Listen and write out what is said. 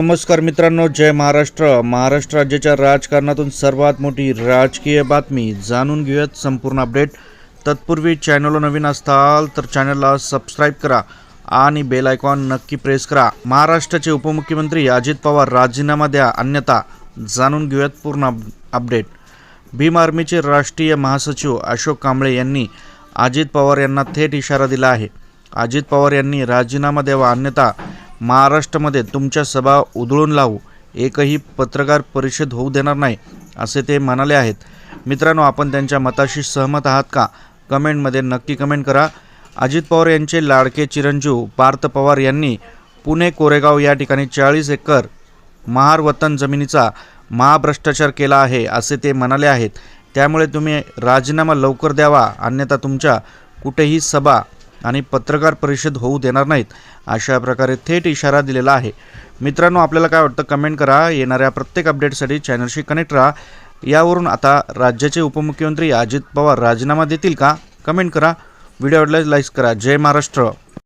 नमस्कार मित्रांनो जय महाराष्ट्र. महाराष्ट्र राज्याच्या राजकारणातून सर्वात मोठी राजकीय बातमी जाणून घेऊयात संपूर्ण अपडेट. तत्पूर्वी चॅनलला नवीन असताल तर चॅनलला सबस्क्राईब करा आणि बेल आयकॉन नक्की प्रेस करा. महाराष्ट्राचे उपमुख्यमंत्री अजित पवार राजीनामा द्या अन्यथा जाणून घेऊयात पूर्ण अपडेट. भीम आर्मीचे राष्ट्रीय महासचिव अशोक कांबळे यांनी अजित पवार यांना थेट इशारा दिला आहे. अजित पवार यांनी राजीनामा द्यावा अन्यथा महाराष्ट्रामध्ये तुमच्या सभा उधळून लावू एकही पत्रकार परिषद होऊ देणार नाही असे ते म्हणाले आहेत. मित्रांनो आपण त्यांच्या मताशी सहमत आहात का? कमेंटमध्ये नक्की कमेंट करा. अजित पवार यांचे लाडके चिरंजीव पार्थ पवार यांनी पुणे कोरेगाव या ठिकाणी चाळीस एकर महार वतन जमिनीचा महाभ्रष्टाचार केला आहे असे ते म्हणाले आहेत. त्यामुळे तुम्ही राजीनामा लवकर द्यावा अन्यथा तुमच्या कुठेही सभा आणि पत्रकार परिषद होऊ देणार नाहीत अशा प्रकारे थेट इशारा दिलेला आहे. मित्रांनो आपल्याला काय वाटतं कमेंट करा. येणाऱ्या प्रत्येक अपडेटसाठी चॅनलशी कनेक्ट राहा. यावरून आता राज्याचे उपमुख्यमंत्री अजित पवार राजीनामा देतील का? कमेंट करा. व्हिडिओ आवडल्यास लाईक करा. जय महाराष्ट्र.